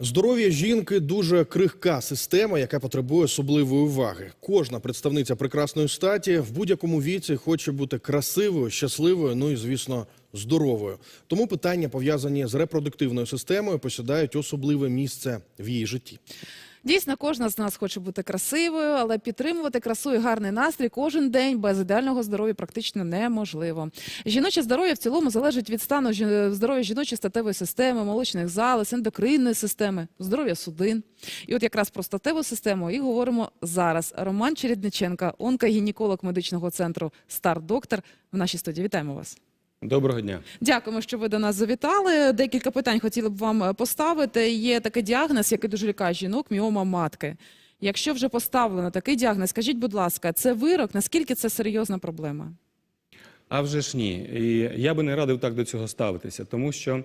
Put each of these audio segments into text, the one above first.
Здоров'я жінки дуже крихка система, яка потребує особливої уваги. Кожна представниця прекрасної статі в будь-якому віці хоче бути красивою, щасливою, ну і звісно, здоровою. Тому питання, пов'язані з репродуктивною системою, посідають особливе місце в її житті. Дійсно, кожна з нас хоче бути красивою, але підтримувати красу і гарний настрій кожен день без ідеального здоров'я практично неможливо. Жіноче здоров'я в цілому залежить від стану здоров'я жіночої статевої системи, молочних залоз, ендокринної системи, здоров'я судин. І от якраз про статеву систему і говоримо зараз. Роман Чередниченка, онкогінеколог медичного центру Стар Доктор в нашій студії. Вітаємо вас. Доброго дня. Дякуємо, що ви до нас завітали. Декілька питань хотіли б вам е, поставити. Є такий діагноз, який дуже лякає жінок, міома матки. Якщо вже поставлено такий діагноз, скажіть, будь ласка, це вирок? Наскільки це серйозна проблема? А вже ж ні. І я би не радив так до цього ставитися, тому що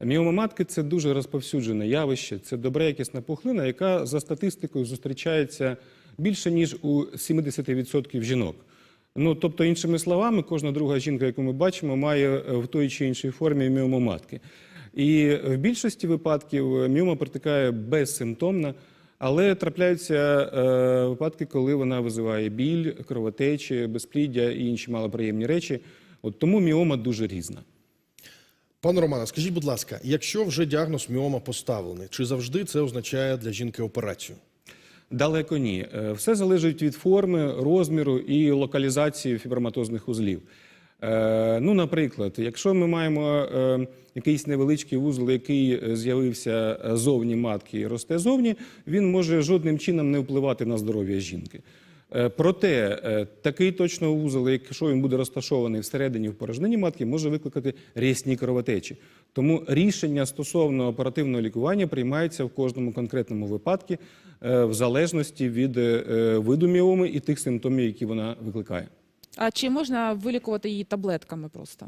міома матки це дуже розповсюджене явище, це доброякісна пухлина, яка за статистикою зустрічається більше ніж у 70% жінок. Ну, тобто, іншими словами, кожна друга жінка, яку ми бачимо, має е, в той чи іншій формі міому матки. І в більшості випадків е, міома протикає безсимптомно, але трапляються е, випадки, коли вона визиває біль, кровотечі, безпліддя і інші малоприємні речі. От тому міома дуже різна. Пане Романе, скажіть, будь ласка, якщо вже діагноз міома поставлений, чи завжди це означає для жінки операцію? Далеко ні. Е, Все залежить від форми, розміру і локалізації фіброматозних узлів. Е, Ну, наприклад, якщо ми маємо е, якийсь невеличкий вузол, який з'явився зовні матки і росте зовні, він може жодним чином не впливати на здоров'я жінки. Е, Проте е, такий точно вузол, якщо він буде розташований всередині в порожнині матки, може викликати рясні кровотечі. Тому рішення стосовно оперативного лікування приймається в кожному конкретному випадку е, в залежності від виду міоми і тих симптомів, які вона викликає. А чи можна вилікувати її таблетками просто?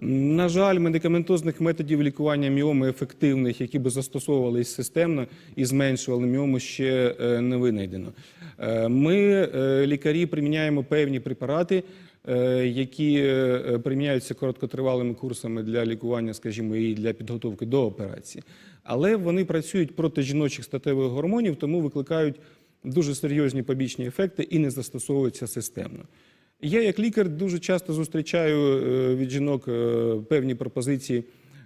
На жаль, медикаментозних методів лікування міоми ефективних, які би застосовувались системно і зменшували міому, ще е, не винайдено. Е, Ми, е, лікарі, приміняємо певні препарати, які приміняються короткотривалими курсами для лікування, скажімо, і для підготовки до операції. Але вони працюють проти жіночих статевих гормонів, тому викликають дуже серйозні побічні ефекти і не застосовуються системно. Я, як лікар, дуже часто зустрічаю е, від жінок е, певні пропозиції,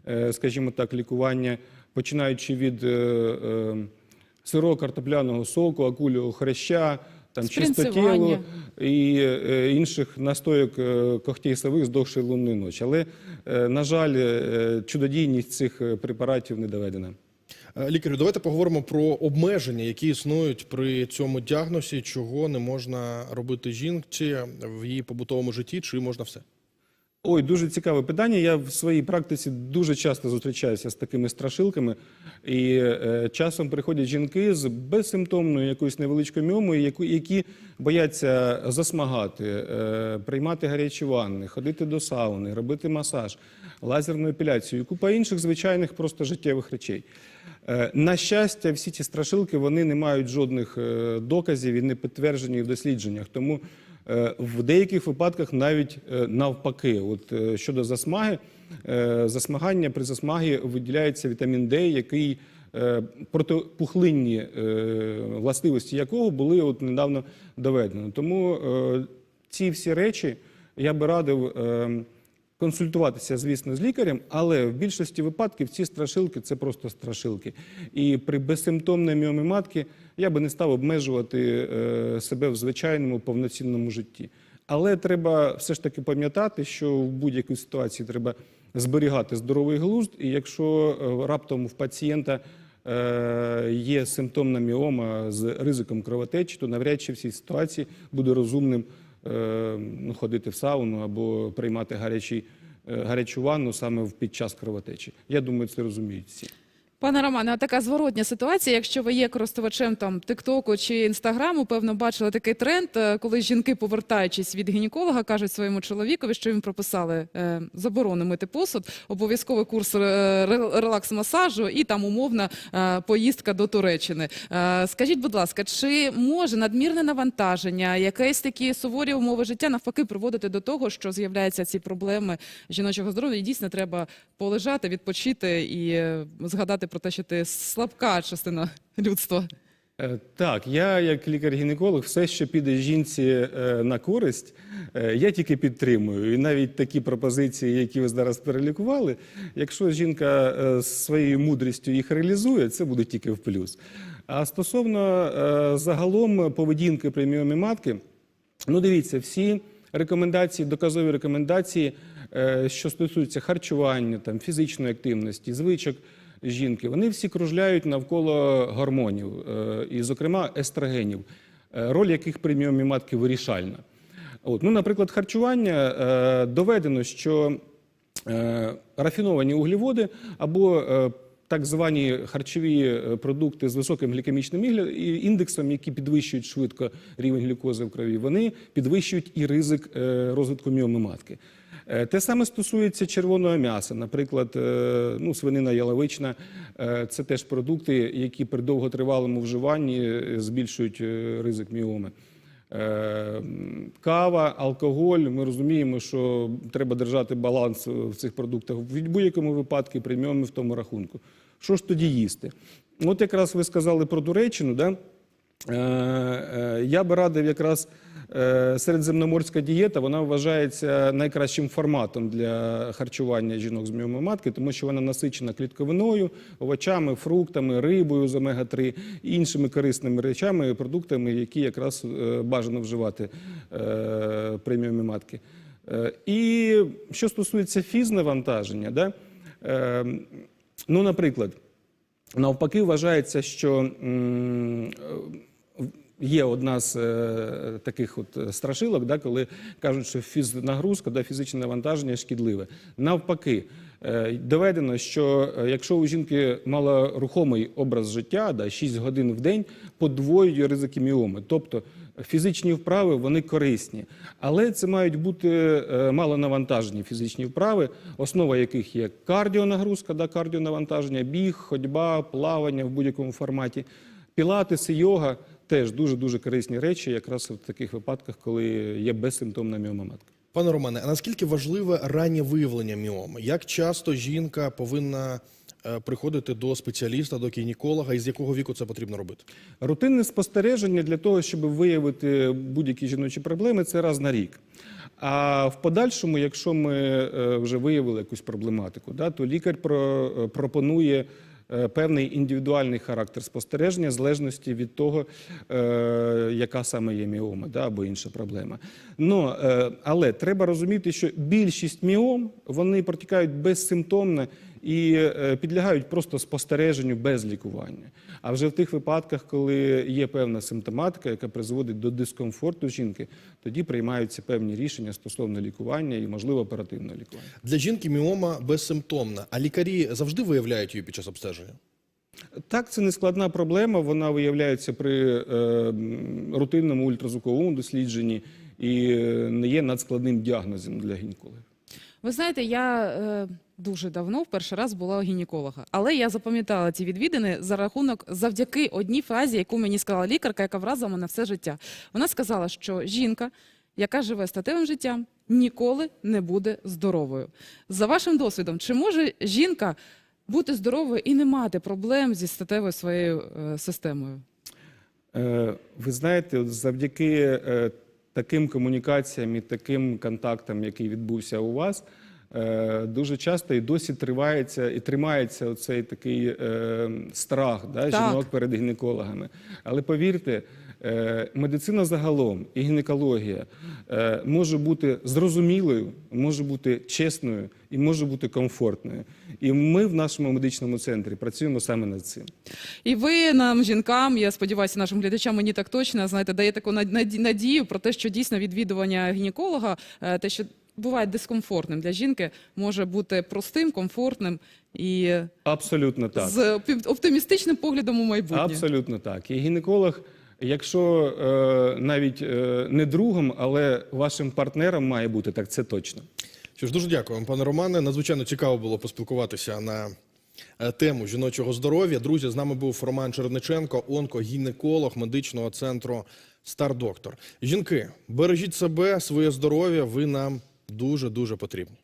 е, скажімо так, лікування, починаючи від сирого картопляного соку, акулього хряща, там чистотілу і інших настоїк когтей сови здовшої лунної ночі. Але, на жаль, чудодійність цих препаратів не доведена. Е, Лікарю, давайте поговоримо про обмеження, які існують при цьому діагнозі, чого не можна робити жінці в її побутовому житті, чи можна все? Ой, дуже цікаве питання. Я в своїй практиці дуже часто зустрічаюся з такими страшилками, і е, часом приходять жінки з безсимптомною якоюсь невеличкою міомою, які бояться засмагати, е, приймати гарячі ванни, ходити до сауни, робити масаж, лазерну епіляцію купа інших звичайних просто життєвих речей. Е, На щастя, всі ці страшилки вони не мають жодних е, доказів і не підтверджені в дослідженнях. Тому В деяких випадках навіть е, навпаки, от е, щодо засмаги, е, засмагання при засмагі виділяється вітамін Д, який е, протипухлинні е, властивості якого були от недавно доведені. Тому е, ці всі речі я би радив е, консультуватися, звісно, з лікарем, але в більшості випадків ці страшилки це просто страшилки. І при безсимптомній міомі матки я би не став обмежувати е, себе в звичайному повноцінному житті. Але треба все ж таки пам'ятати, що в будь-якій ситуації треба зберігати здоровий глузд, і якщо е, раптом в пацієнта е, є симптомна міома з ризиком кровотечі, то навряд чи в цій ситуації буде розумним ну, ходити в сауну або приймати гарячий, гарячу ванну саме під час кровотечі. Я думаю, це розуміють всі. Пане Романе, а така зворотня ситуація. Якщо ви є користувачем там Тиктоку чи Інстаграму, певно, бачили такий тренд, е, коли жінки, повертаючись від гінеколога, кажуть своєму чоловікові, що їм прописали е, заборону мити посуд, обов'язковий курс е, релакс-масажу і там умовна е, поїздка до Туреччини. Е, скажіть, будь ласка, чи може надмірне навантаження, якісь такі суворі умови життя навпаки приводити до того, що з'являються ці проблеми жіночого здоров'я, і дійсно треба полежати, відпочити і е, згадати про те, що ти слабка частина людства. Е, Так, я як лікар-гінеколог, все, що піде жінці е, на користь, е, я тільки підтримую. І навіть такі пропозиції, які ви зараз перелікували, якщо жінка своєю мудрістю їх реалізує, це буде тільки в плюс. А стосовно загалом поведінки при міомі матки, ну дивіться, всі рекомендації, доказові рекомендації, що стосуються харчування, там, фізичної активності, звичок жінки, вони всі кружляють навколо гормонів, е, і, зокрема, естрогенів, е, роль яких при міомі матки вирішальна. От, ну, наприклад, харчування е, доведено, що рафіновані угліводи або так звані харчові е, продукти з високим глікемічним індексом, які підвищують швидко рівень глюкози в крові, вони підвищують і ризик е, розвитку міоми матки. Е, Те саме стосується червоного м'яса, наприклад, ну, свинина яловична це теж продукти, які при довготривалому вживанні збільшують ризик міоми. Е, Кава, алкоголь. Ми розуміємо, що треба держати баланс в цих продуктах в будь-якому випадку, приймемо в тому рахунку. Що ж тоді їсти? От якраз ви сказали про Туреччину, да? Е, е, Я би радив якраз е, середземноморська дієта, вона вважається найкращим форматом для харчування жінок з міомою матки, тому що вона насичена клітковиною, овочами, фруктами, рибою з омега-3 і іншими корисними речами, продуктами, які якраз бажано вживати при міомі матки. І що стосується фізнавантаження, да? ну, наприклад, Навпаки, вважається, що є одна з е, таких от е, страшилок, да, коли кажуть, що фізнагрузка, да, фізичне навантаження шкідливе. Навпаки, е, доведено, що е, якщо у жінки малорухомий образ життя, да, 6 годин в день подвоюють ризики міоми. Тобто фізичні вправи вони корисні, але це мають бути е, малонавантажені фізичні вправи, основа яких є кардіонагрузка, да, кардіонавантаження, біг, ходьба, плавання в будь-якому форматі. Пілатес йога теж дуже дуже корисні речі, якраз в таких випадках, коли є безсимптомна міомаматка. Пане Романе, а наскільки важливе раннє виявлення міоми? Як часто жінка повинна е, приходити до спеціаліста, до гінеколога, і з якого віку це потрібно робити? Рутинне спостереження для того, щоб виявити будь-які жіночі проблеми, це раз на рік. А в подальшому, якщо ми е, вже виявили якусь проблематику, да, то лікар е, пропонує певний індивідуальний характер спостереження в залежності від того, е, яка саме є міома да, або інша проблема. Но, е, але треба розуміти, що більшість міом вони протікають безсимптомно і е, підлягають просто спостереженню без лікування. А вже в тих випадках, коли є певна симптоматика, яка призводить до дискомфорту жінки, тоді приймаються певні рішення стосовно лікування і, можливо, оперативного лікування. Для жінки міома безсимптомна, а лікарі завжди виявляють її під час обстеження. Так, це не складна проблема. Вона виявляється при е, рутинному ультразвуковому дослідженні і е, не є надскладним діагнозом для гінекологів. Ви знаєте, я е, дуже давно в перший раз була у гінеколога, але я запам'ятала ці відвідини за рахунок завдяки одній фразі, яку мені сказала лікарка, яка вразила мене все життя. Вона сказала, що жінка, яка живе статевим життям, ніколи не буде здоровою. За вашим досвідом, чи може жінка бути здоровою і не мати проблем зі статевою своєю е, системою? Е, Ви знаєте, завдяки е, таким комунікаціям і таким контактам, який відбувся у вас, е, дуже часто і досі тривається і тримається оцей такий е, страх да, Так. жінок перед гінекологами. Але повірте, медицина загалом і гінекологія е, може бути зрозумілою, може бути чесною і може бути комфортною. І ми в нашому медичному центрі працюємо саме над цим. І ви нам, жінкам, я сподіваюся, нашим глядачам мені так точно знаєте, дає таку над- надію про те, що дійсно відвідування гінеколога, е, те, що буває дискомфортним для жінки, може бути простим, комфортним і Абсолютно так. з оптимістичним поглядом у майбутнє. Абсолютно так. І гінеколог, якщо е, навіть е, не другом, але вашим партнером має бути, так це точно. Що ж, дуже дякую вам, пане Романе. Надзвичайно цікаво було поспілкуватися на е, тему жіночого здоров'я. Друзі, з нами був Роман Черниченко, онкогінеколог медичного центру Стар Доктор. Жінки, бережіть себе, своє здоров'я. Ви нам дуже дуже потрібні.